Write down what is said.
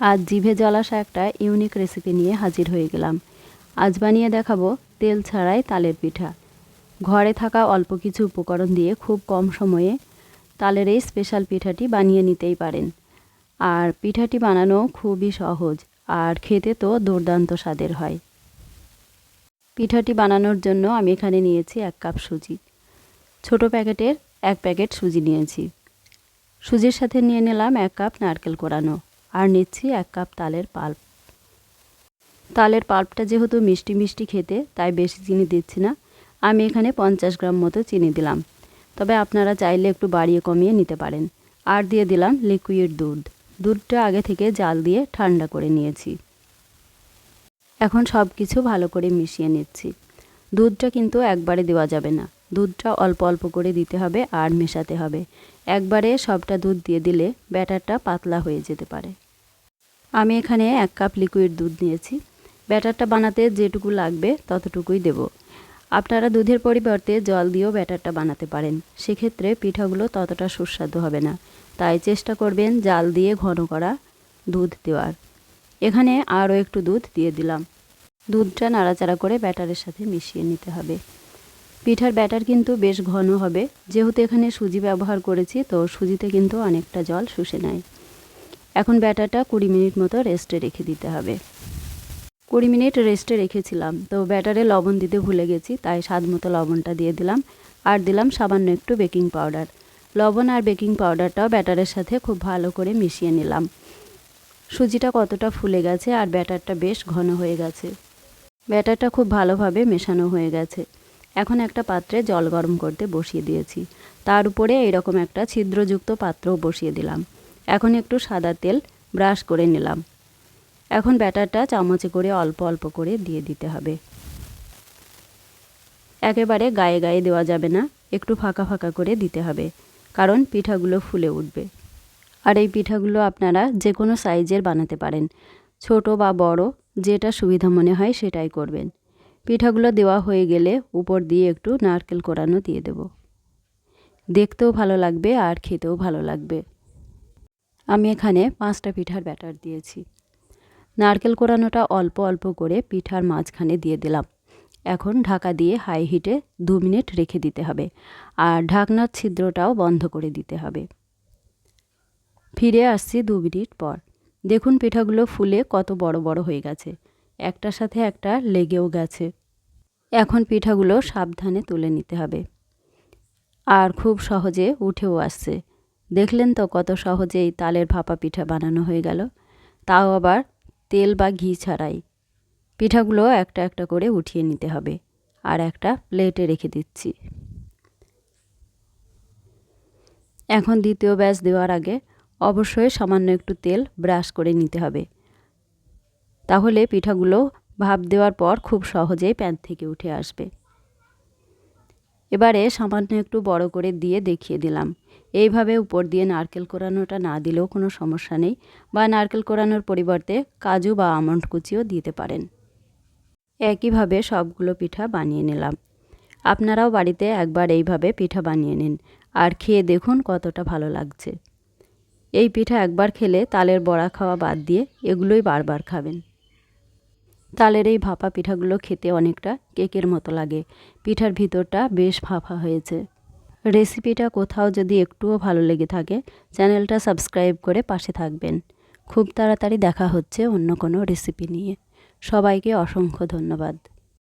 আজ জিভে জল আসা একটা ইউনিক রেসিপি নিয়ে হাজির হয়ে গেলাম। আজ বানিয়ে দেখাবো তেল ছাড়াই তালের পিঠা। ঘরে থাকা অল্প কিছু উপকরণ দিয়ে খুব কম সময়ে তালের এই স্পেশাল পিঠাটি বানিয়ে নিতেই পারেন। আর পিঠাটি বানানো খুবই সহজ আর খেতে তো দুর্দান্ত স্বাদের হয়। পিঠাটি বানানোর জন্য আমি এখানে নিয়েছি এক কাপ সুজি। ছোট প্যাকেটের এক প্যাকেট সুজি নিয়েছি। সুজির সাথে নিয়ে নিলাম এক কাপ নারকেল কোরানো। আর নিচ্ছি এক কাপ তালের পাল্প। তালের পাল্পটা যেহেতু মিষ্টি মিষ্টি খেতে, তাই বেশি চিনি দিচ্ছি না। আমি এখানে পঞ্চাশ গ্রাম মতো চিনি দিলাম। তবে আপনারা চাইলে একটু বাড়িয়ে কমিয়ে নিতে পারেন। আর দিয়ে দিলাম লিকুইড দুধ। দুধটা আগে থেকে জাল দিয়ে ঠান্ডা করে নিয়েছি। এখন সব কিছু ভালো করে মিশিয়ে নিচ্ছি। দুধটা কিন্তু একবারে দেওয়া যাবে না। দুধটা অল্প অল্প করে দিতে হবে আর মেশাতে হবে। একবারে সবটা দুধ দিয়ে দিলে ব্যাটারটা পাতলা হয়ে যেতে পারে। আমি এখানে এক কাপ লিকুইড দুধ নিয়েছি। ব্যাটারটা বানাতে যেটুকু লাগবে ততটুকুই দেব। আপনারা দুধের পরিবর্তে জল দিয়েও ব্যাটারটা বানাতে পারেন। সেক্ষেত্রে পিঠাগুলো ততটা সুস্বাদু হবে না। তাই চেষ্টা করবেন জাল দিয়ে ঘন করা দুধ দেওয়ার। এখানে আরও একটু দুধ দিয়ে দিলাম। দুধটা নাড়াচাড়া করে ব্যাটারের সাথে মিশিয়ে নিতে হবে। পিঠার ব্যাটার কিন্তু বেশ ঘন হবে। যেহেতু এখানে সুজি ব্যবহার করেছি, তো সুজিতে কিন্তু অনেকটা জল শুষে নেয়। এখন ব্যাটারটা কুড়ি মিনিট মতো রেস্টে রেখে দিতে হবে। কুড়ি মিনিট রেস্টে রেখেছিলাম, তো ব্যাটারে লবণ দিতে ভুলে গেছি, তাই স্বাদ মতো লবণটা দিয়ে দিলাম। আর দিলাম সামান্য একটু বেকিং পাউডার। লবণ আর বেকিং পাউডারটাও ব্যাটারের সাথে খুব ভালো করে মিশিয়ে নিলাম। সুজিটা কতটা ফুলে গেছে আর ব্যাটারটা বেশ ঘন হয়ে গেছে। ব্যাটারটা খুব ভালোভাবে মেশানো হয়ে গেছে। এখন একটা পাত্রে জল গরম করতে বসিয়ে দিয়েছি। তার উপরে এরকম একটা ছিদ্রযুক্ত পাত্রও বসিয়ে দিলাম। এখন একটু সাদা তেল ব্রাশ করে নিলাম। এখন ব্যাটারটা চামচে করে অল্প অল্প করে দিয়ে দিতে হবে। একেবারে গায়ে গায়ে দেওয়া যাবে না, একটু ফাঁকা ফাঁকা করে দিতে হবে, কারণ পিঠাগুলো ফুলে উঠবে। আর এই পিঠাগুলো আপনারা যে কোনো সাইজের বানাতে পারেন, ছোট বা বড়, যেটা সুবিধা মনে হয় সেটাই করবেন। পিঠাগুলো দেওয়া হয়ে গেলে উপর দিয়ে একটু নারকেল কোরানো দিয়ে দেব। দেখতেও ভালো লাগবে আর খেতেও ভালো লাগবে। আমি এখানে পাঁচটা পিঠার ব্যাটার দিয়েছি। নারকেল কোরানোটা অল্প অল্প করে পিঠার মাঝখানে দিয়ে দিলাম। এখন ঢাকা দিয়ে হাই হিটে দু মিনিট রেখে দিতে হবে আর ঢাকনার ছিদ্রটাও বন্ধ করে দিতে হবে। ফিরে আসছি দু মিনিট পর। দেখুন পিঠাগুলো ফুলে কত বড় বড় হয়ে গেছে। একটার সাথে একটা লেগেও গেছে। এখন পিঠাগুলো সাবধানে তুলে নিতে হবে। আর খুব সহজে উঠেও আসছে। দেখলেন তো কত সহজেই তালের ভাপা পিঠা বানানো হয়ে গেল। তাও আবার তেল বা ঘি ছাড়াই। পিঠাগুলো একটা একটা করে উঠিয়ে নিতে হবে আর একটা প্লেটে রেখে দিচ্ছি। এখন দ্বিতীয় ব্যাচ দেওয়ার আগে অবশ্যই সামান্য একটু তেল ব্রাশ করে নিতে হবে। তাহলে পিঠাগুলো ভাপ দেওয়ার পর খুব সহজেই প্যান থেকে উঠে আসবে। এবারে সামান্য একটু বড় করে দিয়ে দেখিয়ে দিলাম। এইভাবে উপর দিয়ে নারকেল কোরানোটা না দিলেও কোনো সমস্যা নেই বা নারকেল কোরানোর পরিবর্তে কাজু বা আমন্ড কুচিও দিতে পারেন। একইভাবে সবগুলো পিঠা বানিয়ে নিলাম। আপনারাও বাড়িতে একবার এইভাবে পিঠা বানিয়ে নিন আর খেয়ে দেখুন কতটা ভালো লাগছে। এই পিঠা একবার খেলে তালের বড়া খাওয়া বাদ দিয়ে এগুলোই বারবার খাবেন। তালের এই ভাপা পিঠাগুলো খেতে অনেকটা কেকের মতো লাগে। পিঠার ভিতরটা বেশ ভাপা হয়েছে। রেসিপিটা কোথাও যদি একটুও ভালো লেগে থাকে, চ্যানেলটা সাবস্ক্রাইব করে পাশে থাকবেন। খুব তাড়াতাড়ি দেখা হচ্ছে অন্য কোনো রেসিপি নিয়ে। সবাইকে অসংখ্য ধন্যবাদ।